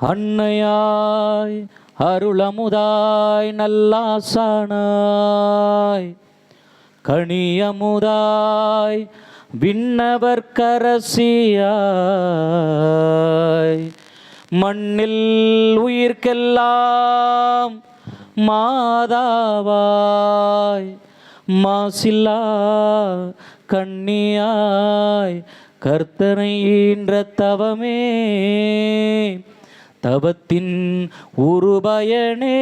அன்னையாய் அருளமுதாய் நல்லாசானாய். கனியமுதாய் விண்ணவர்க்கரசியாய். மண்ணில் உயிர்க்கெல்லாம் மாதாவாய். மாசில்லா கண்ணியாய் கர்த்தனை ஈன்ற தவமே. தவத்தின் உருபயனே.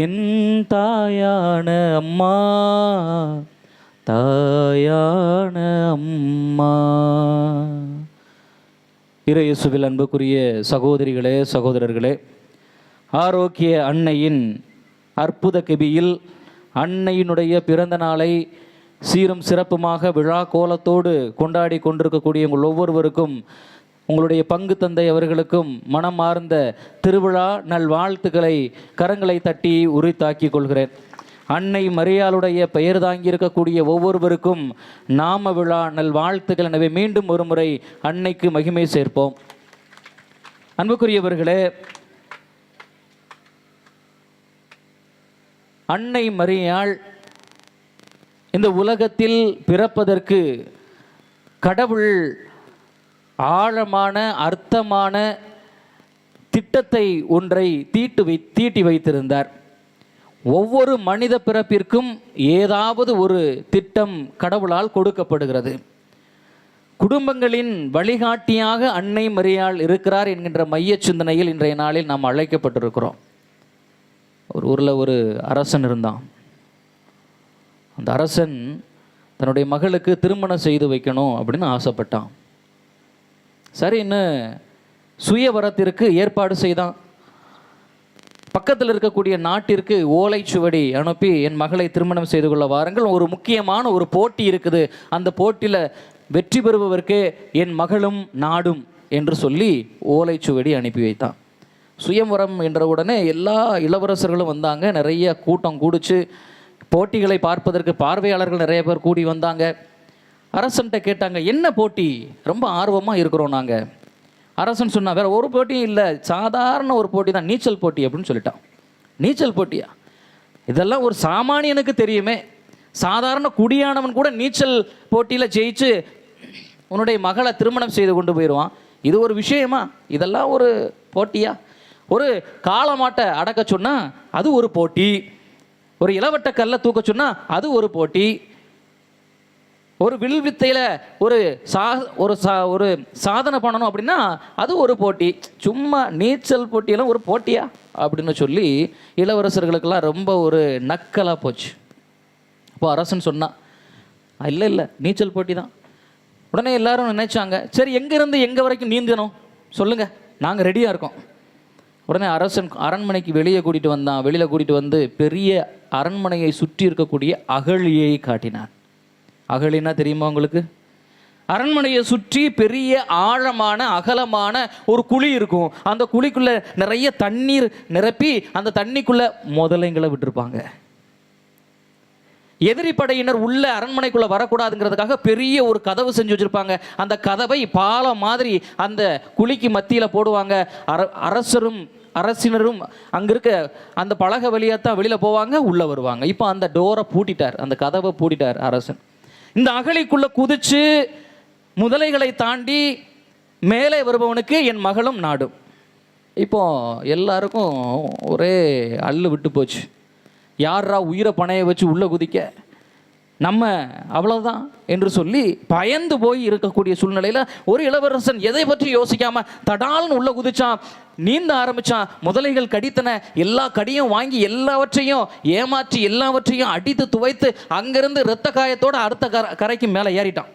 என் தாயான அம்மா தாயான அம்மா. இறையேசுவில் அன்புக்குரிய சகோதரிகளே சகோதரர்களே ஆரோக்கிய அன்னையின் அற்புத கெபியில் அன்னையினுடைய பிறந்த நாளை சீரும் சிறப்புமாக விழா கோலத்தோடு கொண்டாடி கொண்டிருக்கக்கூடிய உங்கள் ஒவ்வொருவருக்கும் உங்களுடைய பங்கு தந்தை அவர்களுக்கும் மனம் மார்ந்த திருவிழா நல்வாழ்த்துக்களை கரங்களை தட்டி உரித்தாக்கிக் கொள்கிறேன். அன்னை மரியாளுடைய பெயர் தாங்கி இருக்கக்கூடிய ஒவ்வொருவருக்கும் நாம விழா நல்வாழ்த்துக்கள் எனவே மீண்டும் ஒரு முறை அன்னைக்கு மகிமை சேர்ப்போம். அன்புக்குரியவர்களே அன்னை மரியாள் இந்த உலகத்தில் பிறப்பதற்கு கடவுள் ஆழமான அர்த்தமான திட்டத்தை ஒன்றை தீட்டு வை தீட்டி வைத்திருந்தார். ஒவ்வொரு மனித பிறப்பிற்கும் ஏதாவது ஒரு திட்டம் கடவுளால் கொடுக்கப்படுகிறது. குடும்பங்களின் வழிகாட்டியாக அன்னை மரியாள் இருக்கிறார் என்கின்ற மைய சிந்தனையில் இன்றைய நாளில் நாம் அழைக்கப்பட்டிருக்கிறோம். ஒரு ஊரில் ஒரு அரசன் இருந்தான். அந்த அரசன் தன்னுடைய மகளுக்கு திருமணம் செய்து வைக்கணும் அப்படின்னு ஆசைப்பட்டான். சரின்னு சுயவரத்திற்கு ஏற்பாடு செய்தான். பக்கத்தில் இருக்கக்கூடிய நாட்டிற்கு ஓலைச்சுவடி அனுப்பி என் மகளை திருமணம் செய்து கொள்ள வாருங்கள். ஒரு முக்கியமான ஒரு போட்டி இருக்குது. அந்த போட்டியில் வெற்றி பெறுபவருக்கு என் மகளும் நாடும் என்று சொல்லி ஓலைச்சுவடி அனுப்பி வைத்தான். சுயம்வரம் என்ற உடனே எல்லா இளவரசர்களும் வந்தாங்க. நிறைய கூட்டம் கூடிச்சு. போட்டிகளை பார்ப்பதற்கு பார்வையாளர்கள் நிறைய பேர் கூடி வந்தாங்க. அரசன்கிட்ட கேட்டாங்க என்ன போட்டி? ரொம்ப ஆர்வமாக இருக்கிறோம் நாங்கள் அரசன் சொன்னால் வேறு ஒரு போட்டியும் இல்லை சாதாரண ஒரு போட்டி தான் நீச்சல் போட்டி அப்படின்னு சொல்லிட்டான். நீச்சல் போட்டியா? இதெல்லாம் ஒரு சாமானியனுக்கு தெரியுமே. சாதாரண குடியானவன் கூட நீச்சல் போட்டியில் ஜெயிச்சு உன்னுடைய மகளை திருமணம் செய்து கொண்டு போயிடுவான். இது ஒரு விஷயமா? இதெல்லாம் ஒரு போட்டியா? ஒரு காலமாட்டை அடக்க சொன்னால் அது ஒரு போட்டி. ஒரு இளவட்ட கல்லை தூக்க சொன்னால் அது ஒரு போட்டி. ஒரு வில் வித்தையில் ஒரு சா ஒரு சா ஒரு சாதனை பண்ணணும் அப்படின்னா அது ஒரு போட்டி. சும்மா நீச்சல் போட்டியெல்லாம் ஒரு போட்டியா? அப்படின்னு சொல்லி இளவரசர்களுக்கெல்லாம் ரொம்ப ஒரு நக்கலாக போச்சு. இப்போ அரசன் சொன்னான் இல்லை இல்லை நீச்சல் போட்டி தான். உடனே எல்லாரும் நினைச்சாங்க சரி எங்கேருந்து எங்கே வரைக்கும் நீந்தணும்? சொல்லுங்கள் நாங்கள் ரெடியாக இருக்கோம். உடனே அரசன் அரண்மனைக்கு வெளியே கூட்டிகிட்டு வந்தான். வெளியில் கூட்டிகிட்டு வந்து பெரிய அரண்மனையை சுற்றி இருக்கக்கூடிய அகழியை காட்டினான். அகழினா தெரியுமா உங்களுக்கு? அரண்மனையை சுற்றி பெரிய ஆழமான அகலமான ஒரு குழி இருக்கும். அந்த குழிக்குள்ள நிறைய தண்ணீர் நிரப்பி அந்த தண்ணிக்குள்ள முதலைங்களை விட்டுருப்பாங்க. எதிரி படையினர் உள்ள அரண்மனைக்குள்ள வரக்கூடாதுங்கிறதுக்காக பெரிய ஒரு கதவு செஞ்சு வச்சிருப்பாங்க. அந்த கதவை பாலம் மாதிரி அந்த குழிக்கு மத்தியில் போடுவாங்க. அர அரசரும் அரசினரும் அங்கே இருக்க அந்த பழக வழியாக தான் வெளியில் போவாங்க உள்ளே வருவாங்க. இப்போ அந்த டோரை பூட்டிட்டார் அந்த கதவை பூட்டிட்டார் அரசன். இந்த அகழிக்குள்ளே குதிச்சு முதலைகளை தாண்டி மேலே வருபவனுக்கு என் மகளும் நாடும். இப்போ எல்லாருக்கும் ஒரே அள்ளு விட்டு போச்சு. யாரா உயிரை பணைய வச்சு உள்ளே குதிக்க? நம்ம அவ்வளோதான் என்று சொல்லி பயந்து போய் இருக்கக்கூடிய சூழ்நிலையில் ஒரு இளவரசன் எதை பற்றி யோசிக்காமல் தடால்னு உள்ளே குதிச்சான் நீந்த ஆரம்பிச்சான் முதலைகள் கடித்தன எல்லா கடியும் வாங்கி எல்லாவற்றையும் ஏமாற்றி எல்லாவற்றையும் அடித்து துவைத்து அங்கேருந்து இரத்த காயத்தோட அடுத்த கர கரைக்கு மேலே ஏறிட்டான்.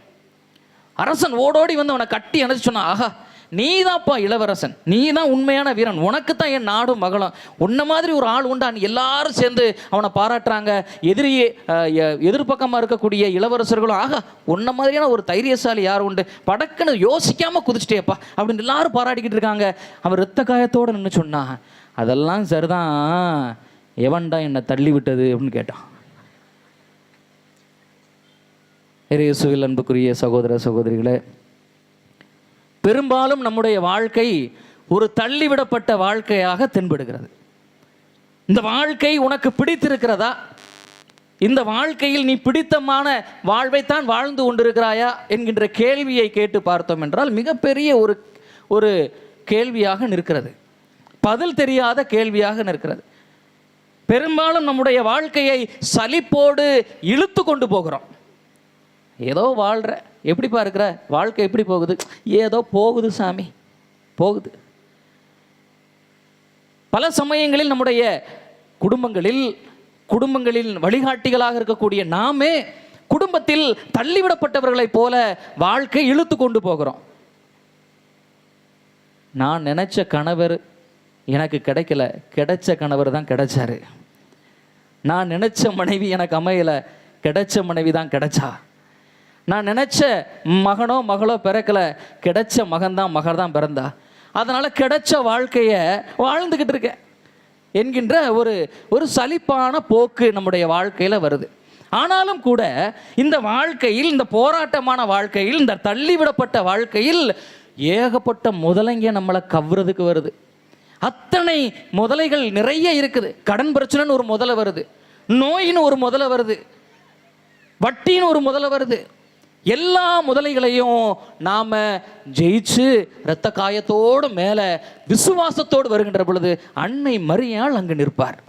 அரசன் ஓடோடி வந்து அவனை கட்டி அணைச்சு சொன்னான் ஆஹா நீ தான்ப்பா இளவரசன். நீ தான் உண்மையான வீரன். உனக்கு தான் என் நாடும் மகளும். உன்ன மாதிரி ஒரு ஆள் உண்டான் எல்லாரும் சேர்ந்து அவனை பாராட்டுறாங்க. எதிரியே எதிர்பக்கமாக இருக்கக்கூடிய இளவரசர்களும் ஆகா உன்ன மாதிரியான ஒரு தைரியசாலி யார் உண்டு? படக்குன்னு யோசிக்காமல் குதிச்சிட்டேப்பா அப்படின்னு எல்லாரும் பாராட்டிக்கிட்டு இருக்காங்க. அவன் ரத்த காயத்தோடு நின்று சொன்னான் அதெல்லாம் சரிதான். எவன்டா என்னை தள்ளி விட்டது? அப்படின்னு கேட்டான். இயேசுவில் அன்புக்குரிய சகோதர சகோதரிகளே பெரும்பாலும் நம்முடைய வாழ்க்கை ஒரு தள்ளிவிடப்பட்ட வாழ்க்கையாக தென்படுகிறது. இந்த வாழ்க்கை உனக்கு பிடித்திருக்கிறதா? இந்த வாழ்க்கையில் நீ பிடித்தமான வாழ்வைத்தான் வாழ்ந்து கொண்டிருக்கிறாயா? என்கின்ற கேள்வியை கேட்டு பார்த்தோம் என்றால் மிகப்பெரிய ஒரு ஒரு கேள்வியாக நிற்கிறது. பதில் தெரியாத கேள்வியாக நிற்கிறது. பெரும்பாலும் நம்முடைய வாழ்க்கையை சலிப்போடு இழுத்து கொண்டு போகிறோம். ஏதோ வாழ்கிற எப்படிப்பா இருக்கிற? வாழ்க்கை எப்படி போகுது? ஏதோ போகுது சாமி. போகுது. பல சமயங்களில் நம்முடைய குடும்பங்களில் குடும்பங்களில் வழிகாட்டிகளாக இருக்கக்கூடிய நாமே குடும்பத்தில் தள்ளிவிடப்பட்டவர்களைப் போல வாழ்க்கை இழுத்து கொண்டு போகிறோம். நான் நினைச்ச கணவர் எனக்கு கிடைக்கல. கிடைச்ச கணவர் தான் கிடைச்சாரு. நான் நினைச்ச மனைவி எனக்கு அமையல. கிடைச்ச மனைவி தான் கிடைச்சா. நான் நினச்ச மகனோ மகளோ பிறக்கல. கிடைச்ச மகன்தான் மகள் தான் பிறந்தா. அதனால் கிடைச்ச வாழ்க்கையை வாழ்ந்துக்கிட்டு இருக்கேன் என்கின்ற ஒரு ஒரு சலிப்பான போக்கு நம்முடைய வாழ்க்கையில் வருது. ஆனாலும் கூட இந்த வாழ்க்கையில் இந்த போராட்டமான வாழ்க்கையில் இந்த தள்ளிவிடப்பட்ட வாழ்க்கையில் ஏகப்பட்ட முதலைங்க நம்மளை கவ்வுறதுக்கு வருது. அத்தனை முதலைகள் நிறைய இருக்குது. கடன் பிரச்சனைன்னு ஒரு முதலை வருது. நோயின்னு ஒரு முதலை வருது. வட்டின்னு ஒரு முதலை வருது. எல்லா முதலைகளையும் நாம் ஜெயிச்சு இரத்த காயத்தோடு மேலே விசுவாசத்தோடு வருகின்ற பொழுது அன்னை மரியாள் அங்கு நிற்பார்.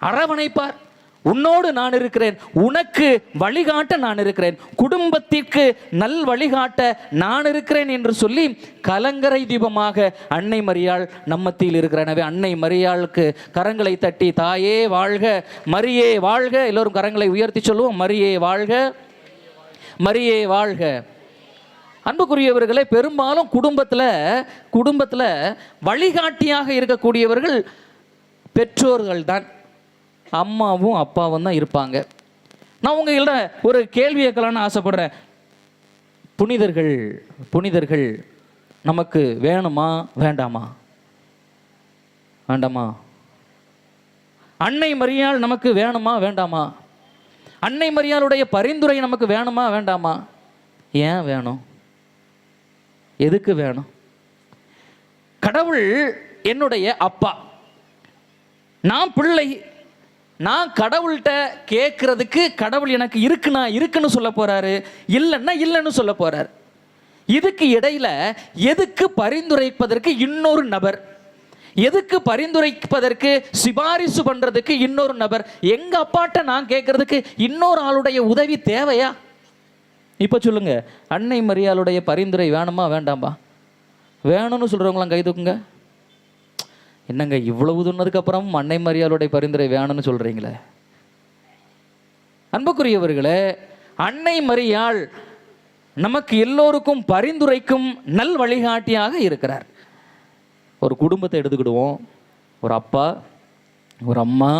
அரவணைப்பார். உன்னோடு நான் இருக்கிறேன். உனக்கு வழிகாட்ட நான் இருக்கிறேன். குடும்பத்திற்கு நல் வழிகாட்ட நான் இருக்கிறேன் என்று சொல்லி கலங்கரை தீபமாக அன்னை மரியாள் நம்மத்தில் இருக்கிற எனவே அன்னை மரியாளுக்கு கரங்களை தட்டி தாயே வாழ்க. மரியே வாழ்க. எல்லோரும் கரங்களை உயர்த்தி சொல்லுவோம். மரியே வாழ்க. மரியே வாழ்க. அன்புக்குரியவர்களே பெரும்பாலும் குடும்பத்தில் குடும்பத்தில் வழிகாட்டியாக இருக்கக்கூடியவர்கள் பெற்றோர்கள் தான் அம்மாவும் அப்பாவும் தான் இருப்பாங்க. நான் உங்கள்கிட்ட ஒரு கேள்வி கேட்கலான்னு ஆசைப்படுறேன். புனிதர்கள் புனிதர்கள் நமக்கு வேணுமா வேண்டாமா? வேண்டாமா? அன்னை மரியாள் நமக்கு வேணுமா வேண்டாமா? அன்னை மரியாளுடைய பரிந்துரை நமக்கு வேணுமா வேண்டாமா? ஏன் வேணும்? எதுக்கு வேணும்? கடவுள் என்னுடைய அப்பா. நான் பிள்ளை. நான் கடவுள்கிட்ட கேட்குறதுக்கு கடவுள் எனக்கு இருக்குன்னா இருக்குன்னு சொல்ல போகிறாரு இல்லைன்னா இல்லைன்னு சொல்ல போகிறார் இதுக்கு இடையில எதுக்கு பரிந்துரைப்பதற்கு இன்னொரு நபர்? எதுக்கு பரிந்துரைப்பதற்கு சிபாரிசு பண்ணுறதுக்கு இன்னொரு நபர்? எங்கள் அப்பாட்ட நான் கேட்கறதுக்கு இன்னொரு ஆளுடைய உதவி தேவையா? இப்போ சொல்லுங்க அன்னை மரியாளுடைய பரிந்துரை வேணுமா வேண்டாமா? வேணும்னு சொல்கிறவங்களாம் கை தூக்குங்க. என்னங்க இவ்வளவு சொன்னதுக்கு அப்புறம் அன்னை மரியாளுடைய பரிந்துரை வேணும்னு சொல்கிறீங்களே அன்புக்குரியவர்களே அன்னை மரியாள் நமக்கு எல்லோருக்கும் பரிந்துரைக்கும் நல் வழிகாட்டியாக இருக்கிறார். ஒரு குடும்பத்தை எடுத்துக்கிடுவோம். ஒரு அப்பா ஒரு அம்மா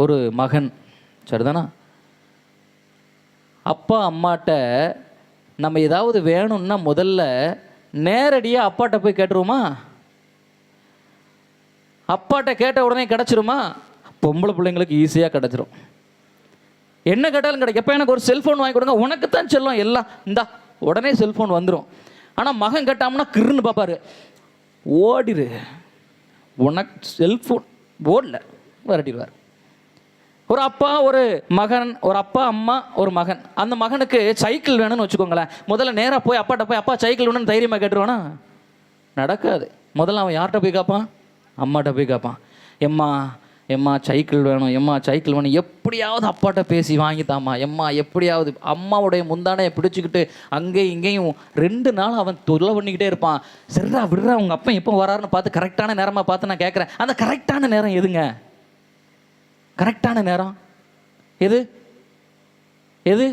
ஒரு மகன். சரிதானா? அப்பா அம்மாட்ட நம்ம ஏதாவது வேணும்னா முதல்ல நேரடியாக அப்பாட்ட போய் கேட்டுருவோமா? அப்பாட்ட கேட்ட உடனே கிடச்சிருமா? பொம்பளை பிள்ளைங்களுக்கு ஈஸியாக கிடச்சிரும். என்ன கேட்டாலும் கிடைக்கும். எப்போ எனக்கு ஒரு செல்ஃபோன் வாங்கி கொடுங்க உனக்கு தான் செல்லும். எல்லாம் இந்தா உடனே செல்ஃபோன் வந்துடும் ஆனால் மகன் கேட்டாம்னா கிருன்னு பார்ப்பாரு. ஓடிடு உனக்கு செல்ஃபோன் ஓடல விரட்டிடுவார். ஒரு அப்பா ஒரு மகன் ஒரு அப்பா அம்மா ஒரு மகன். அந்த மகனுக்கு சைக்கிள் வேணும்னு வச்சுக்கோங்களேன். முதல்ல நேராக போய் அப்பாட்ட போய் அப்பா சைக்கிள் வேணும்னு தைரியமாக கேட்டுருவானா? நடக்காது. முதல்ல அவன் யார்கிட்ட போய் கேட்பான்? அம்மாட்ட போய் கேட்பான். எம்மா எம்மா சைக்கிள் வேணும். எம்மா சைக்கிள் வேணும். எப்படியாவது அப்பாட்ட பேசி வாங்கித்தாம்மா எம்மா எப்படியாவது அம்மாவுடைய முந்தானையை பிடிச்சிக்கிட்டு அங்கேயும் இங்கேயும் ரெண்டு நாள் அவன் தொல்லை பண்ணிக்கிட்டே இருப்பான். சரிடா விடுறா உங்கள் அப்பா எப்போ வராருன்னு பார்த்து கரெக்டான நேரமாக பார்த்து நான் கேட்குறேன் அந்த கரெக்டான நேரம் எதுங்க? கரெக்டான நேரம்? எது? எது?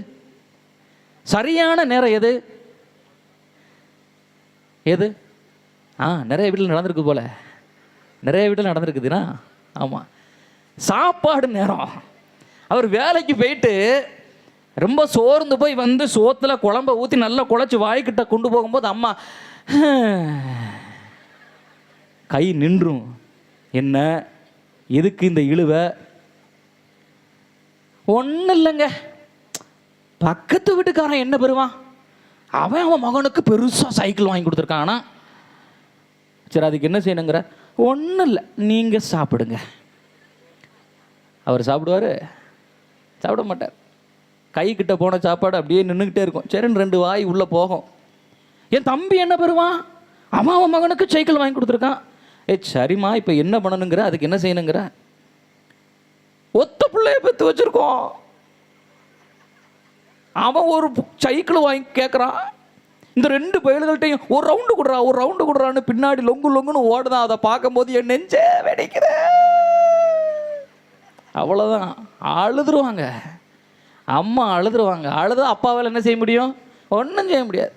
சரியான நேரம் எது? எது? ஆ நிறைய வீட்டில் நடந்திருக்கு போல. நிறைய வீட்டில் நடந்திருக்குதுன்னா? ஆமாம் சாப்பாடு நேரம். அவர் வேலைக்கு போயிட்டு ரொம்ப சோர்ந்து போய் வந்து சோத்தில் குழம்ப ஊற்றி நல்லா குழச்சி வாய்க்கிட்ட கொண்டு போகும்போது அம்மா கை நின்றும். என்ன? எதுக்கு இந்த இழுவை? ஒன்றும் இல்லைங்க. பக்கத்து வீட்டுக்காரன் என்ன பெறுவான்? அவன் அவன் மகனுக்கு பெருசாக சைக்கிள் வாங்கி கொடுத்துருக்கான். சரி அதுக்கு என்ன செய்யணுங்கிற? ஒன்றும் இல்லை. நீங்கள் சாப்பிடுங்க. அவர் சாப்பிடுவாரு. சாப்பிட மாட்டார். கை கிட்ட போன சாப்பாடு அப்படியே நின்றுக்கிட்டே இருக்கும். சரின்னு ரெண்டு வாய் உள்ளே போகும். என் தம்பி என்ன பெறுவான்? அவன் அவன் மகனுக்கு சைக்கிள் வாங்கி கொடுத்துருக்கான். ஏ சரிம்மா இப்போ என்ன பண்ணணுங்கிற? அதுக்கு என்ன செய்யணுங்கிற? ஒத்த பிள்ளைய பெற்று வச்சுருக்கோம். அவன் ஒரு சைக்கிள் வாங்கி கேட்குறான் இந்த ரெண்டு பயல்கள்ட்டையும் ஒரு ரவுண்டு கொடுறா ஒரு ரவுண்டு கொடுறான்னு பின்னாடி லொங்கு லொங்குன்னு ஓடுதான். அதை பார்க்கும்போது என் நெஞ்சே வெடிக்கிறேன் அவ்வளோதான் அழுதுருவாங்க. அம்மா அழுதுருவாங்க. அழுது அப்பாவால் என்ன செய்ய முடியும்? ஒன்றும் செய்ய முடியாது.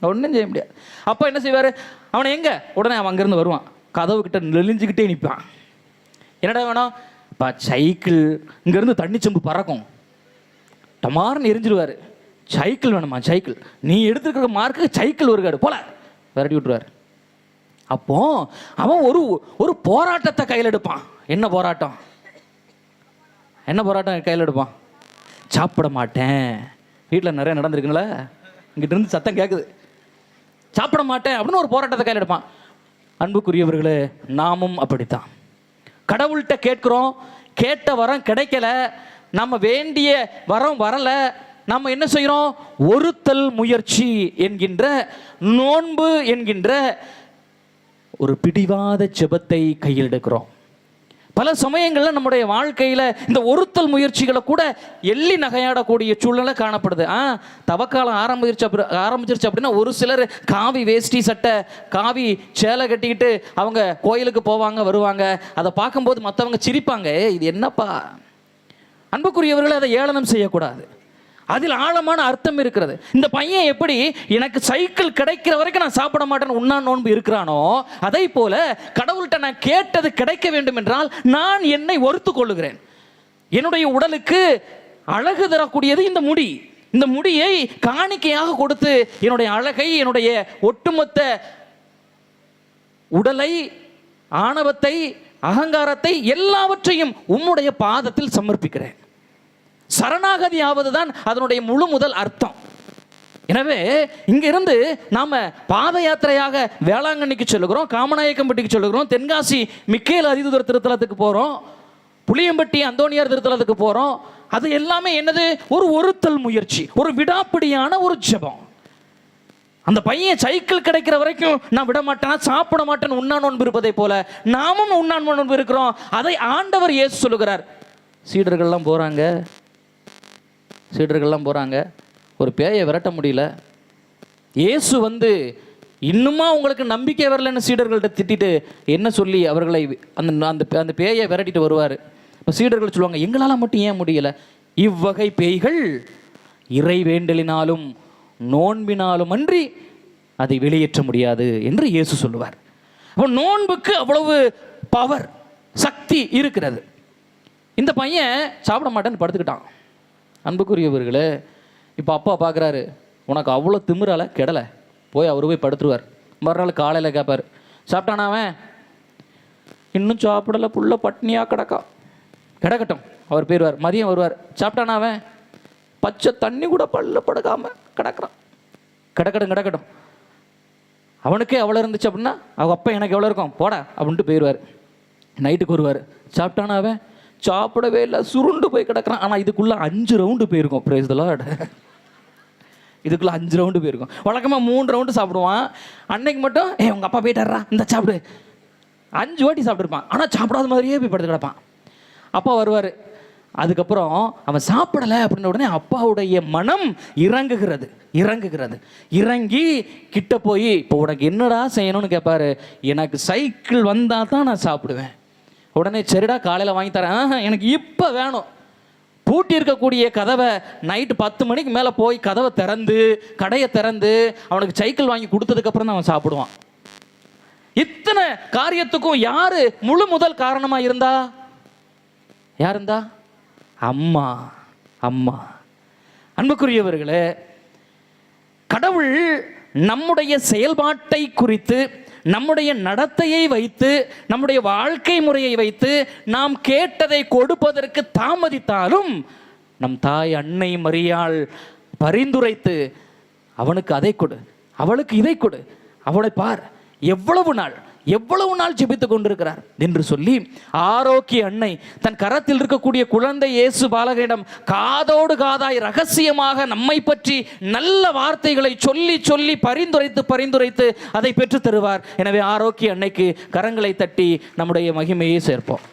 ஒன்றும் செய்ய முடியாது. அப்பா என்ன செய்வார்? அவனை எங்கே? உடனே அவன் அங்கேருந்து வருவான். கதவு கிட்ட நெளிஞ்சுக்கிட்டே நிற்பான் என்னடா வேணும்? பா சைக்கிள். இங்கேருந்து தண்ணி செம்பு பறக்கும். டமார்னு எரிஞ்சிருவார். சைக்கிள் வேணுமா? சைக்கிள். நீ எடுத்துருக்கிற மார்க்கு சைக்கிள் ஒரு காடு. போல. விரட்டி விட்டுருவார். அப்போ அவன் ஒரு ஒரு போராட்டத்தை கையில் எடுப்பான். என்ன போராட்டம்? என்ன போராட்டம் கையில் எடுப்பான்? சாப்பிட மாட்டேன். வீட்டில் நிறைய நடந்திருக்குங்களே இங்கிட்ட இருந்து சத்தம் கேட்குது சாப்பிட மாட்டேன் அப்படின்னு ஒரு போராட்டத்தை கையில் எடுப்பான். அன்புக்குரியவர்களே நாமும் அப்படித்தான். கடவுள்கிட்ட கேட்குறோம். கேட்ட வரம் கிடைக்கல. நம்ம வேண்டிய வரம் வரலை. நம்ம என்ன செய்கிறோம் ஒருத்தல் முயற்சி என்கின்ற நோன்பு என்கின்ற ஒரு பிடிவாத ஜெபத்தை கையில் எடுக்கிறோம். பல சமயங்களில் நம்முடைய வாழ்க்கையில் இந்த ஒருத்தல் முயற்சிகளை கூட எள்ளி நகையாடக்கூடிய சூழ்நிலை காணப்படுது. ஆ தவக்காலம் ஆரம்பிச்சிருச்சு அப்படி ஆரம்பிச்சிருச்சு அப்படின்னா ஒரு சிலர் காவி வேஷ்டி சட்டை காவி சேலை கட்டிக்கிட்டு அவங்க கோயிலுக்கு போவாங்க வருவாங்க. அதை பார்க்கும்போது மற்றவங்க சிரிப்பாங்க இது என்னப்பா? அன்புக்குரியவர்கள் அதை ஏளனம் செய்யக்கூடாது. அதில் ஆழமான அர்த்தம் இருக்கிறது. இந்த பையன் எப்படி எனக்கு சைக்கிள் கிடைக்கிற வரைக்கும் நான் சாப்பிட மாட்டேன்னு உண்ணா நோன்பு இருக்கிறானோ அதே போல கடவுள்கிட்ட நான் கேட்டது கிடைக்க வேண்டும் என்றால் நான் என்னை ஒருத்து கொள்ளுகிறேன் என்னுடைய உடலுக்கு அழகு தரக்கூடியது இந்த முடி. இந்த முடியை காணிக்கையாக கொடுத்து என்னுடைய அழகை என்னுடைய ஒட்டுமொத்த உடலை ஆணவத்தை அகங்காரத்தை எல்லாவற்றையும் உம்முடைய பாதத்தில் சமர்ப்பிக்கிறேன். சரணாகதி ஆவதுதான் அதனுடைய முழு முதல் அர்த்தம். எனவே இங்கிருந்து நாம் பாத யாத்திரையாக வேளாங்கண்ணிக்கு சொல்லுகிறோம் காமநாயக்கம்பட்டிக்கு சொல்லுகிறோம் தென்காசி மிக்கேல் அதிதூர திருத்தலத்துக்கு போகிறோம் புளியம்பட்டி அந்தோனியார் திருத்தலத்துக்கு போகிறோம் அது எல்லாமே என்னது? ஒரு ஒருத்தல் முயற்சி ஒரு விடாப்பிடியான ஒரு ஜெபம். அந்த பையன் சைக்கிள் கிடைக்கிற வரைக்கும் நான் விட மாட்டேன் சாப்பிட மாட்டேன் உண்ணா நோன்பு இருப்பதை போல நாமும் உண்ணா நோன்பு இருக்கிறோம். அதை ஆண்டவர் ஏசு சொல்லுகிறார். சீடர்கள்லாம் போகிறாங்க சீடர்கள்லாம் போகிறாங்க ஒரு பேயை விரட்ட முடியல. இயேசு வந்து இன்னுமா உங்களுக்கு நம்பிக்கை வரலன்னு சீடர்கள்ட்ட திட்டிட்டு என்ன சொல்லி அவர்களை அந்த அந்த அந்த பேயை விரட்டிட்டு வருவார். இப்போ சீடர்கள் சொல்லுவாங்க எங்களால் மட்டும் ஏன் முடியல? இவ்வகை பேய்கள் இறை வேண்டலினாலும் நோன்பினாலும் அன்றி அதை வெளியேற்ற முடியாது என்று இயேசு சொல்லுவார். அப்போ நோன்புக்கு அவ்வளவு பவர் சக்தி இருக்கிறது. இந்த பையன் சாப்பிட மாட்டேன்னு படுத்துக்கிட்டான். அன்புக்குரியவர்களே இப்போ அப்பா பார்க்குறாரு உனக்கு அவ்வளோ திமிரால கெடலை போய் அவர் போய் படுத்துருவார். மறுநாள் காலையில் கேட்பார் சாப்பிட்டானா அவன்? இன்னும் சாப்பிடல புள்ள பட்னியாக கிடக்கா. கிடக்கட்டும் அவர் போயிடுவார் மதியம் வருவார். சாப்பிட்டானா அவன்? பச்சை தண்ணி கூட பல்ல படுக்காமல் கிடக்கிறான். கிடக்கட்டும் கிடக்கட்டும். அவனுக்கே எவ்வளோ இருந்துச்சு அப்படின்னா? அவன் அப்பா எனக்கு எவ்வளோ இருக்கும் போடா அப்படின்ட்டு போயிடுவார் நைட்டுக்கு வருவார் சாப்பிட்டானா அவன்? சாப்பிடவே இல்லை சுருண்டு போய் கிடக்குறான். ஆனால் இதுக்குள்ளே அஞ்சு ரவுண்டு போயிருக்கும். பிரேஸ் இதுக்குள்ளே அஞ்சு ரவுண்டு போயிருக்கும். வழக்கமாக மூணு ரவுண்டு சாப்பிடுவான். அன்னைக்கு மட்டும் ஏ உங்கள் அப்பா போயிட்டாரா? இந்த சாப்பிடு. அஞ்சு வாட்டி சாப்பிட்ருப்பான் ஆனால் சாப்பிடாத மாதிரியே போய் படுத்து கிடப்பான். அப்பா வருவார். அதுக்கப்புறம் அவன் சாப்பிடலை. அப்படின்ன உடனே அப்பாவுடைய மனம் இறங்குகிறது. இறங்குகிறது. இறங்கி கிட்ட போய் இப்போ உனக்கு என்னடா செய்யணும்னு கேட்பாரு எனக்கு சைக்கிள் வந்தால் தான் நான் சாப்பிடுவேன். உடனே சரிடா காலையில் வாங்கி தரேன். எனக்கு இப்போ வேணும். பூட்டி இருக்கக்கூடிய கதவை நைட்டு பத்து மணிக்கு மேலே போய் கதவை திறந்து கடையை திறந்து அவனுக்கு சைக்கிள் வாங்கி கொடுத்ததுக்கப்புறம் தான் அவன் சாப்பிடுவான். இத்தனை காரியத்துக்கும் யார் முழு முதல் காரணமாக இருந்தா? யார் இருந்தா? அம்மா அம்மா. அன்புக்குரியவர்களே கடவுள் நம்முடைய செயல்பாட்டை குறித்து நம்முடைய நடத்தையை வைத்து நம்முடைய வாழ்க்கை முறையை வைத்து நாம் கேட்டதை கொடுப்பதற்கு தாமதித்தாலும் நம் தாய் அன்னை மரியாள் பரிந்துரைத்து அவனுக்கு அதை கொடு அவளுக்கு இதை கொடு அவளை பார் எவ்வளவு நாள் எவ்வளவு நாள் ஜெபித்து கொண்டிருக்கிறார்? என்று சொல்லி ஆரோக்கிய அன்னை தன் கரத்தில் இருக்கக்கூடிய குழந்தை இயேசு பாலகனிடம் காதோடு காதாய் ரகசியமாக நம்மை பற்றி நல்ல வார்த்தைகளை சொல்லி சொல்லி பரிந்துரைத்து பரிந்துரைத்து அதை பெற்று தருவார். எனவே ஆரோக்கிய அன்னைக்கு கரங்களை தட்டி நம்முடைய மகிமையை சேர்ப்போம்.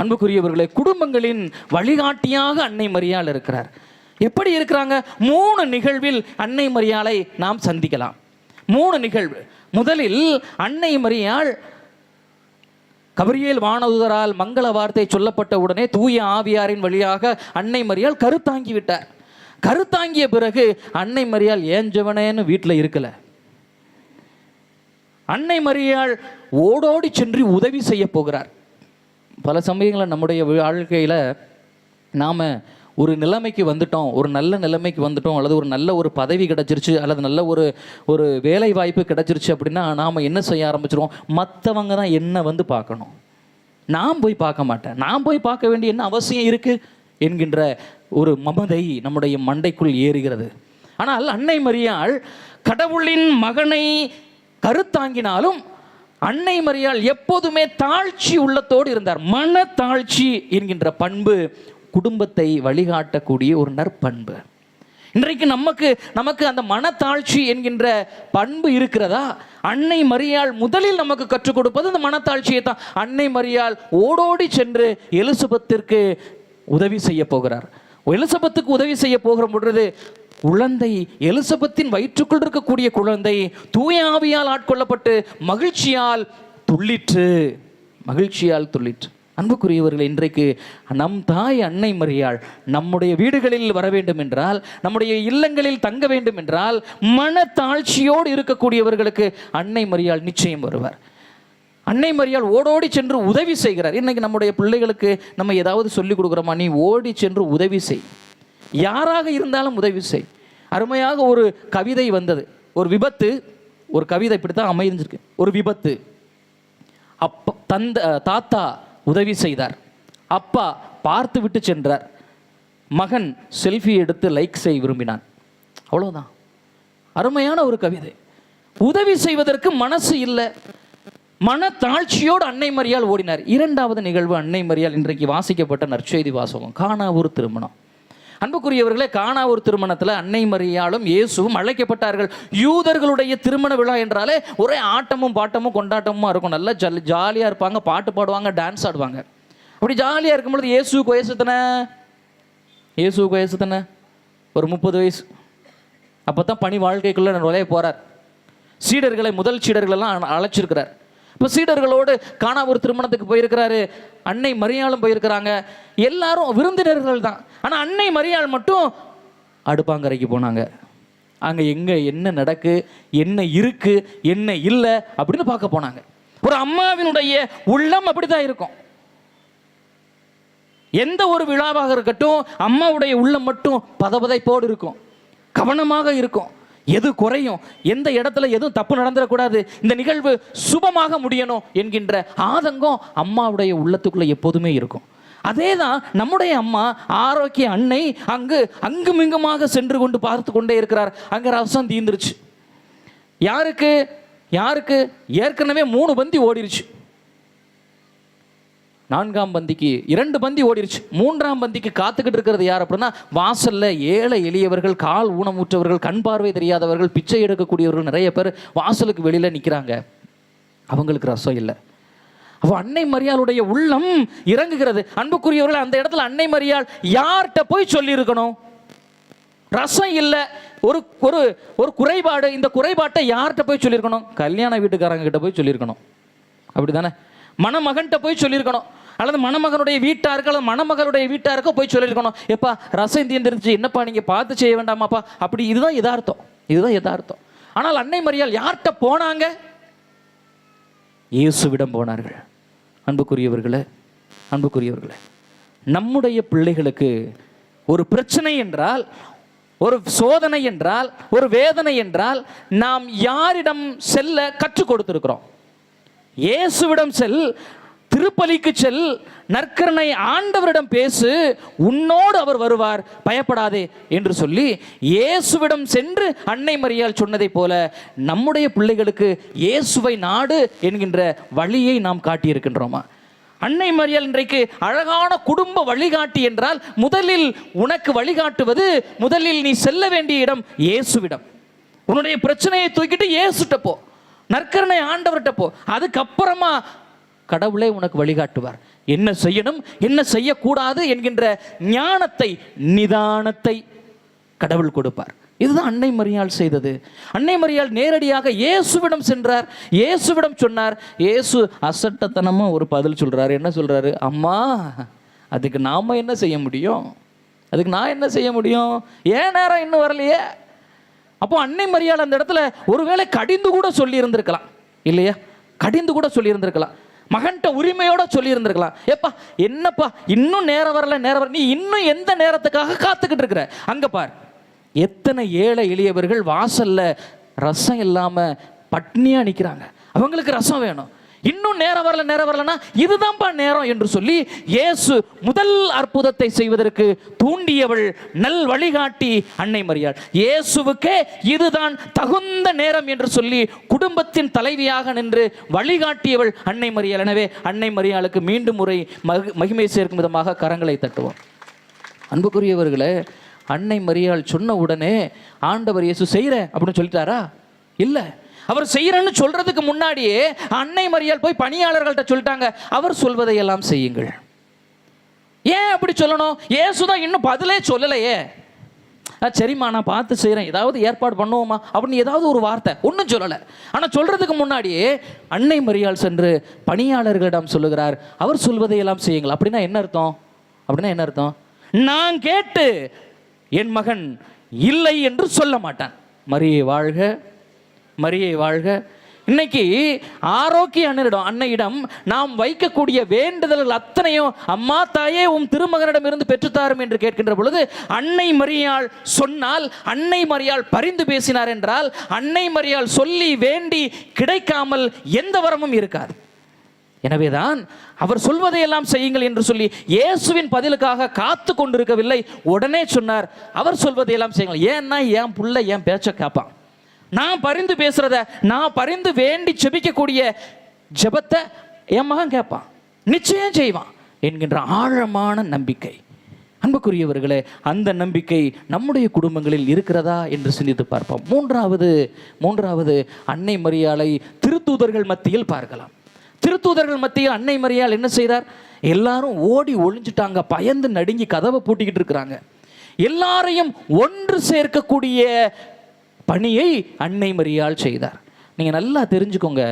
அன்புக்குரியவர்களே குடும்பங்களின் வழிகாட்டியாக அன்னை மரியாள் இருக்கிறார். எப்படி இருக்கிறாங்க? மூணு நிகழ்வில் அன்னை மரியாளை நாம் சந்திக்கலாம். மூணு நிகழ்வு. முதலில் அன்னை மரியாள் கபரியேல் வானதுதரால் மங்கள வார்த்தை சொல்லப்பட்ட உடனே தூய ஆவியாரின் வழியாக அன்னை மரியாள் கருத்தாங்கி விட்டார். கருத்தாங்கிய பிறகு அன்னை மரியாள் ஏஞ்சவனேன்னு வீட்டில் இருக்கல? அன்னை மரியாள் ஓடோடி சென்று உதவி செய்ய போகிறார். பல சமயங்களில் நம்முடைய வாழ்க்கையில் நாம் ஒரு நிலைமைக்கு வந்துட்டோம் ஒரு நல்ல நிலைமைக்கு வந்துட்டோம் அல்லது ஒரு நல்ல ஒரு பதவி கிடச்சிருச்சு அல்லது நல்ல ஒரு ஒரு வேலை வாய்ப்பு கிடச்சிருச்சு அப்படின்னா நாம் என்ன செய்ய ஆரம்பிச்சிருவோம்? மற்றவங்க தான் என்ன வந்து பார்க்கணும். நான் போய் பார்க்க மாட்டேன். நான் போய் பார்க்க வேண்டிய என்ன அவசியம் இருக்குது என்கின்ற ஒரு மமதை நம்முடைய மண்டைக்குள் ஏறுகிறது. ஆனால் அன்னை மரியாள் கடவுளின் மகனை கருத்தாங்கினாலும் அன்னை மரியாள் எப்போதுமே தாழ்ச்சி உள்ளத்தோடு இருந்தார். மன தாழ்ச்சி என்கின்ற பண்பு குடும்பத்தை வழிகாட்டக்கூடிய ஒரு நற்பண்பு. இன்றைக்கு நமக்கு நமக்கு அந்த மனத்தாழ்ச்சி என்கின்ற பண்பு இருக்கிறதா? அன்னை மரியாள் முதலில் நமக்கு கற்றுக் கொடுப்பது அந்த மனத்தாழ்ச்சியை தான். அன்னை மரியாள் ஓடோடி சென்று எலிசபெத்திற்கு உதவி செய்ய போகிறார். எலிசபெத்துக்கு உதவி செய்ய போகிற பொழுது குழந்தை எலிசபெத்தின் வயிற்றுக்குள் இருக்கக்கூடிய குழந்தை தூய ஆவியால் ஆட்கொள்ளப்பட்டு மகிழ்ச்சியால் துள்ளிற்று. மகிழ்ச்சியால் துள்ளிற்று. அன்புக்குரியவர்கள் இன்றைக்கு நம் தாய் அன்னை மரியாள் நம்முடைய வீடுகளில் வர வேண்டும் என்றால் நம்முடைய இல்லங்களில் தங்க வேண்டும் என்றால் மன தாழ்ச்சியோடு இருக்கக்கூடியவர்களுக்கு அன்னை மரியாள் நிச்சயம் வருவார். அன்னை மறியால் ஓடோடி சென்று உதவி செய்கிறார். இன்னைக்கு நம்முடைய பிள்ளைகளுக்கு நம்ம ஏதாவது சொல்லிக் கொடுக்குறோமா? நீ ஓடி சென்று உதவி செய். யாராக இருந்தாலும் உதவி செய். அருமையாக ஒரு கவிதை வந்தது. ஒரு விபத்து ஒரு கவிதை இப்படித்தான் அமைஞ்சிருக்கு ஒரு விபத்து. அப்ப தந்த தாத்தா உதவி செய்தார். அப்பா பார்த்து விட்டு சென்றார். மகன் செல்ஃபி எடுத்து லைக் செய்ய விரும்பினான். அவ்வளோதான் அருமையான ஒரு கவிதை. உதவி செய்வதற்கு மனசு இல்லை. மன தாழ்ச்சியோடு அன்னை மரியால் ஓடினார். இரண்டாவது நிகழ்வு அன்னை மரியால் இன்றைக்கு வாசிக்கப்பட்ட நற்செய்தி வாசகம். காணாவூர் திருமணம். அன்புக்குரியவர்களே காணா ஒரு திருமணத்தில் அன்னை மரியாளும் இயேசுவும் அழைக்கப்பட்டார்கள். யூதர்களுடைய திருமண விழா என்றாலே ஒரே ஆட்டமும் பாட்டமும் கொண்டாட்டமும் இருக்கும். நல்லா ஜல் ஜாலியாக இருப்பாங்க பாட்டு பாடுவாங்க டான்ஸ் ஆடுவாங்க. அப்படி ஜாலியாக இருக்கும் பொழுது இயேசுக்கு வயசு தானே இயேசுக்கு வயசு தானே ஒரு முப்பது வயசு. அப்போ தான் பணி வாழ்க்கைக்குள்ளே நுழைய போகிறார் சீடர்களை முதல் சீடர்களெல்லாம் அழைச்சிருக்கிறார். இப்போ சீடர்களோடு ஒரு திருமணத்துக்கு போயிருக்கிறாரு. அன்னை மரியாளும் போயிருக்கிறாங்க. எல்லாரும் விருந்தினர்கள் தான். ஆனால் அன்னை மரியாள் மட்டும் அடுப்பாங்கரைக்கு போனாங்க. அங்கே எங்கே என்ன நடக்கு என்ன இருக்கு என்ன இல்லை அப்படின்னு பார்க்க போனாங்க. ஒரு அம்மாவினுடைய உள்ளம் அப்படி தான் இருக்கும். எந்த ஒரு விழாவாக இருக்கட்டும் அம்மாவுடைய உள்ளம் மட்டும் பதபதைப்போடு இருக்கும். கவனமாக இருக்கும். எது குறையும்? எந்த இடத்துல எதுவும் தப்பு நடந்துடக்கூடாது? இந்த நிகழ்வு சுபமாக முடியணும் என்கின்ற ஆதங்கம் அம்மாவுடைய உள்ளத்துக்குள்ளே எப்போதுமே இருக்கும். அதே தான் நம்முடைய அம்மா ஆரோக்கிய அன்னை அங்கு அங்குமிங்குமாக சென்று கொண்டு பார்த்து கொண்டே இருக்கிறார். அங்கே ரசம் தீந்துருச்சு யாருக்கு? யாருக்கு? ஏற்கனவே மூணு பந்தி ஓடிருச்சு. நான்காம் பந்திக்கு இரண்டு பந்தி ஓடிருச்சு. மூன்றாம் பந்திக்கு காத்துக்கிட்டு இருக்கிறது யார் அப்படின்னா வாசல்ல ஏழை எளியவர்கள் கால் ஊனமுற்றவர்கள் கண் பார்வை தெரியாதவர்கள் பிச்சை எடுக்கக்கூடியவர்கள் நிறைய பேர் வாசலுக்கு வெளியில நிற்கிறாங்க அவங்களுக்கு ரசம் இல்லை. அவள் அன்னை மரியாளுடைய உள்ளம் இறங்குகிறது. அன்புக்குரியவர்கள் அந்த இடத்துல அன்னை மரியாள் யார்கிட்ட போய் சொல்லியிருக்கணும்? ரசம் இல்லை. ஒரு ஒரு ஒரு குறைபாடு இந்த குறைபாட்டை யார்கிட்ட போய் சொல்லியிருக்கணும்? கல்யாண வீட்டுக்காரங்க கிட்ட போய் சொல்லியிருக்கணும். அப்படி தானே மணமகன்கிட்ட போய் சொல்லியிருக்கணும். அல்லது மணமகனுடைய வீட்டாருக்கு அல்லது மணமகளுடைய வீட்டாருக்கோ போய் சொல்லியிருக்கணும். எப்பா ரசம் இந்தியன் தெரிஞ்சு என்னப்பா நீங்கள் பார்த்து செய்ய வேண்டாமாப்பா? அப்படி இதுதான் யதார்த்தம். இதுதான் யதார்த்தம். ஆனால் அன்னை மரியால் யார்கிட்ட போனாங்க? இயேசுவிடம் போனார்கள். அன்புக்குரியவர்களே அன்புக்குரியவர்களே நம்முடைய பிள்ளைகளுக்கு ஒரு பிரச்சனை என்றால் ஒரு சோதனை என்றால் ஒரு வேதனை என்றால் நாம் யாரிடம் செல்ல கற்றுக் கொடுத்துருக்கிறோம்? இயேசுவிடம் செல் திருப்பலிக்கு செல் நற்கரனை ஆண்டவரிடம் பேசு உன்னோடு அவர் வருவார் பயப்படாதே என்று சொல்லி இயேசுவிடம் சென்று அன்னை மரியால் சொன்னதைப் போல நம்முடைய பிள்ளைகளுக்கு இயேசுவை நாடு என்கின்ற வழியை நாம் காட்டியிருக்கின்றோமா? அன்னை மரியால் இன்றைக்கு அழகான குடும்ப வழிகாட்டி என்றால் முதலில் உனக்கு வழிகாட்டுவது முதலில் நீ செல்ல வேண்டிய இடம் இயேசுவிடம். உன்னுடைய பிரச்சனையை தூக்கிட்டு ஏசுட்டப்போ போ நற்கரணை ஆண்டவர்கிட்ட போ. அதுக்கப்புறமா கடவுளே உனக்கு வழிகாட்டுவார். என்ன செய்யணும்? என்ன செய்யக்கூடாது என்கின்ற ஞானத்தை நிதானத்தை கடவுள் கொடுப்பார். இதுதான் அன்னை மரியாள் செய்தது. அன்னை மரியாள் நேரடியாக இயேசுவிடம் சென்றார். இயேசுவிடம் சொன்னார் இயேசு அசட்டத்தனமாக ஒரு பதில் சொல்கிறாரு என்ன சொல்கிறாரு அம்மா அதுக்கு நாம் என்ன செய்ய முடியும்? அதுக்கு நான் என்ன செய்ய முடியும்? ஏன் நேரம் இன்னும் வரலையே? அப்போ அன்னை மரியாள் அந்த இடத்துல ஒருவேளை கடிந்து கூட சொல்லியிருந்திருக்கலாம். இல்லையா? கடிந்து கூட சொல்லியிருந்திருக்கலாம். மகன்கிட்ட உரிமையோட சொல்லியிருந்திருக்கலாம். ஏப்பா என்னப்பா இன்னும் நேரம் வரல நேரம் வரல நீ இன்னும் எந்த நேரத்துக்காக காத்துக்கிட்டு இருக்கிற? அங்க பார். எத்தனை ஏழை எளியவர்கள் வாசல்ல ரசம் இல்லாம பட்னியா நிற்கிறாங்க அவங்களுக்கு ரசம் வேணும். இன்னும் நேரம் வரல நேரம் வரலன்னா இதுதான்ப்பா நேரம் என்று சொல்லி இயேசு முதல் அற்புதத்தை செய்வதற்கு தூண்டியவள் நல் வழிகாட்டி அன்னை மரியாள். இயேசுவுக்கே இதுதான் தகுந்த நேரம் என்று சொல்லி குடும்பத்தின் தலைவியாக நின்று வழிகாட்டியவள் அன்னை மரியாள். எனவே அன்னை மரியாளுக்கு மீண்டும் முறை மகி- மகிமை சேர்க்கும் விதமாக கரங்களை தட்டுவோம். அன்புக்குரியவர்களே அன்னை மரியாள் சொன்ன உடனே ஆண்டவர் இயேசு செய்கிற அப்படின்னு சொல்லிட்டாரா? இல்லை. அவர் செய்கிறேன்னு சொல்கிறதுக்கு முன்னாடியே அன்னை மரியாள் போய் பணியாளர்கள்ட்ட சொல்லிட்டாங்க. அவர் சொல்வதை எல்லாம் செய்யுங்கள். ஏன் அப்படி சொல்லணும்? ஏசுதான் இன்னும் பதிலே சொல்லலையே. ஆ, சரிம்மா நான் பார்த்து செய்கிறேன் ஏதாவது ஏற்பாடு பண்ணுவோமா? அப்படின்னு ஏதாவது ஒரு வார்த்தை. ஒன்றும் சொல்லலை. ஆனால் சொல்கிறதுக்கு முன்னாடியே அன்னை மரியாள் சென்று பணியாளர்களிடம் சொல்லுகிறார். அவர் சொல்வதையெல்லாம் செய்யுங்கள். அப்படின்னா என்ன அர்த்தம்? அப்படின்னா என்ன அர்த்தம்? நான் கேட்டு என் மகன் இல்லை என்று சொல்ல மாட்டான். மரியை வாழ்க. மரியை வாழ்க. இன்னைக்கு ஆரோக்கிய அண்ணனிடம் அன்னையிடம் நாம் வைக்கக்கூடிய வேண்டுதல்கள் அத்தனையும் அம்மா தாயே உம் திருமகனிடம் இருந்து பெற்றுத்தாரும் என்று கேட்கின்ற பொழுது அன்னை மரியாள் சொன்னால் அன்னை மரியாள் பரிந்து பேசினார் என்றால் அன்னை மரியாள் சொல்லி வேண்டி கிடைக்காமல் எந்த வரமும் இருக்காது. எனவேதான் அவர் சொல்வதையெல்லாம் செய்யுங்கள் என்று சொல்லி இயேசுவின் பதிலுக்காக காத்து கொண்டிருக்கவில்லை. உடனே சொன்னார் அவர் சொல்வதையெல்லாம் செய்யுங்கள். ஏன்னா என் புள்ள என் பேச்சை கேட்பான். நான் பரிந்து பேசுறத நான் பரிந்து வேண்டி செபிக்கக்கூடிய ஜெபத்தை என் மகன் கேட்பான். நிச்சயம் செய்வான் என்கின்ற ஆழமான நம்பிக்கை. அன்புக்குரியவர்களே அந்த நம்பிக்கை நம்முடைய குடும்பங்களில் இருக்கிறதா என்று சிந்தித்து பார்ப்போம். மூன்றாவது மூன்றாவது அன்னை மரியாலை திருத்தூதர்கள் மத்தியில் பார்க்கலாம். திருத்தூதர்கள் மத்தியில் அன்னை மரியால் என்ன செய்தார்? எல்லாரும் ஓடி ஒளிஞ்சிட்டாங்க பயந்து நடுங்கி கதவை பூட்டிக்கிட்டு இருக்கிறாங்க. எல்லாரையும் ஒன்று சேர்க்கக்கூடிய பணியை அன்னை மரியால் செய்தார். நீங்கள் நல்லா தெரிஞ்சுக்கோங்க.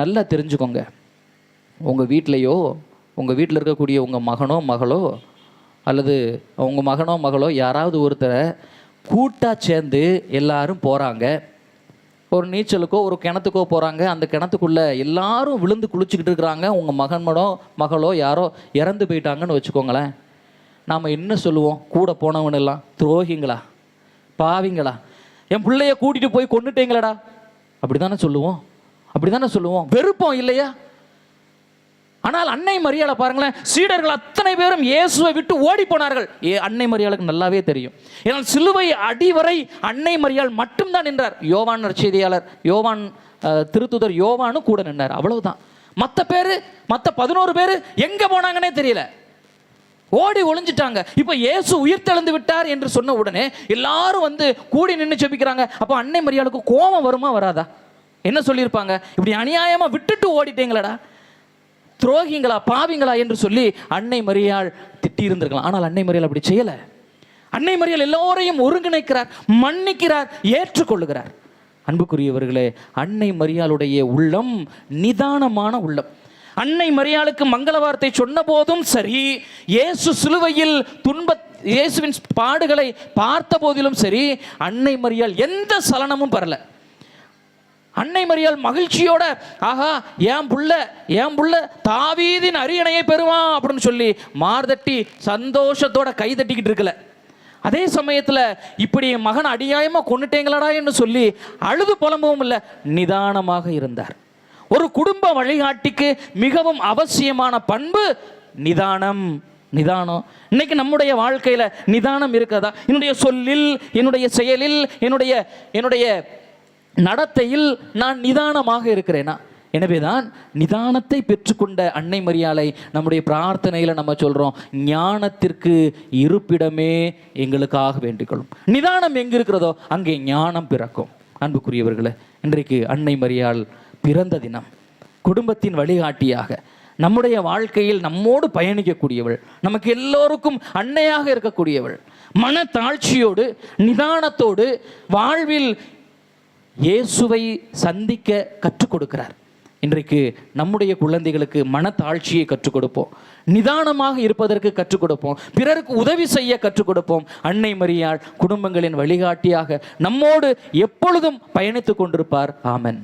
நல்லா தெரிஞ்சுக்கோங்க. உங்கள் வீட்லேயோ உங்கள் வீட்டில் இருக்கக்கூடிய உங்கள் மகனோ மகளோ அல்லது உங்கள் மகனோ மகளோ யாராவது ஒருத்தரை கூட்டாக சேர்ந்து எல்லாரும் போகிறாங்க ஒரு நீச்சலுக்கோ ஒரு கிணத்துக்கோ போகிறாங்க அந்த கிணத்துக்குள்ளே எல்லாரும் விழுந்து குளிச்சுக்கிட்டு இருக்கிறாங்க. உங்கள் மகன்மடோ மகளோ யாரோ இறந்து போயிட்டாங்கன்னு வச்சுக்கோங்களேன். நாம் என்ன சொல்லுவோம்? கூட போனவனெல்லாம் துரோகிங்களா? பாவிங்களா? என் பிள்ளைய கூட்டிகிட்டு போய் கொண்டுட்டீங்களடா அப்படி தானே சொல்லுவோம். அப்படி தானே சொல்லுவோம். வெறுப்போம் இல்லையா? ஆனால் அன்னை மரியாதை பாருங்களேன் சீடர்கள் அத்தனை பேரும் இயேசுவை விட்டு ஓடி போனார்கள். ஏ அன்னை மரியாளுக்கு நல்லாவே தெரியும். ஏன்னால் சிலுவை அடிவரை அன்னை மரியாள் மட்டும்தான் நின்றார். யோவான் நற்செய்தியாளர் யோவான் திருத்துதர் யோவானும் கூட நின்றார் அவ்வளவுதான். மற்ற பேர் மற்ற பதினோரு பேர் எங்கே போனாங்கன்னே தெரியல. ஓடி ஒளிஞ்சிட்டாங்க. இப்போ இயேசு உயிர் தெழுந்து விட்டார் என்று சொன்ன உடனே எல்லாரும் வந்து கூடி நின்று செபிக்கிறாங்க அப்போ அன்னை மரியாளுக்கு கோபம் வருமா வராதா? என்ன சொல்லியிருப்பாங்க? இப்படி அநியாயமாக விட்டுட்டு ஓடிட்டீங்களடா. துரோகிங்களா பாவிங்களா என்று சொல்லி அன்னை மரியாள் திட்டி இருந்திருக்கலாம் ஆனால் அன்னை மரியாள் அப்படி செய்யலை. அன்னை மரியாள் எல்லோரையும் ஒருங்கிணைக்கிறார் மன்னிக்கிறார் ஏற்றுக்கொள்ளுகிறார். அன்புக்குரியவர்களே அன்னை மரியாளுடைய உள்ளம் நிதானமான உள்ளம். அன்னை மரியாளுக்கு மங்கள வார்த்தை சொன்ன போதும் சரி இயேசு சிலுவையில் துன்ப இயேசுவின் பாடுகளை பார்த்த போதிலும் சரி அன்னை மரியாள் எந்த சலனமும் பரல அன்னை மரியாள் மகிழ்ச்சியோட ஆஹா என் புள்ள என் புள்ள தாவீதின் அரியணையை பெறுவான் அப்படின்னு சொல்லி மார்தட்டி சந்தோஷத்தோட கை தட்டிக்கிட்டு இருக்கல. அதே சமயத்தில் இப்படி என் மகன் அடியாயமாக கொண்டுட்டேங்களாடா என்று சொல்லி அழுது புலம்பவும் இல்லை நிதானமாக இருந்தார். ஒரு குடும்ப வழிகாட்டிக்கு மிகவும் அவசியமான பண்பு நிதானம் நிதானம். இன்னைக்கு நம்முடைய வாழ்க்கையில் நிதானம் இருக்கிறதா? என்னுடைய சொல்லில் என்னுடைய செயலில் என்னுடைய என்னுடைய நடத்தையில் நான் நிதானமாக இருக்கிறேனா? எனவேதான் நிதானத்தை பெற்றுக்கொண்ட அன்னை மரியாலை நம்முடைய பிரார்த்தனையில் நம்ம சொல்கிறோம் ஞானத்திற்கு இருப்பிடமே எங்களுக்காக வேண்டிக்கொள்ளும். நிதானம் எங்கே இருக்கிறதோ அங்கே ஞானம் பிறக்கும். அன்புக்குரியவர்களே இன்றைக்கு அன்னை மரியாள் பிறந்த தினம். குடும்பத்தின் வழிகாட்டியாக. நம்முடைய வாழ்க்கையில் நம்மோடு பயணிக்கக்கூடியவள். நமக்கு எல்லோருக்கும் அன்னையாக இருக்கக்கூடியவள். மன தாழ்ச்சியோடு நிதானத்தோடு வாழ்வில் இயேசுவை சந்திக்க கற்றுக் கொடுக்கிறார். இன்றைக்கு நம்முடைய குழந்தைகளுக்கு மனத்தாழ்ச்சியை கற்றுக் கொடுப்போம். நிதானமாக இருப்பதற்கு கற்றுக் கொடுப்போம். பிறருக்கு உதவி செய்ய கற்றுக் கொடுப்போம். அன்னை மரியாள் குடும்பங்களின் வழிகாட்டியாக நம்மோடு எப்பொழுதும் பயணித்துக் கொண்டிருப்பார். ஆமன்.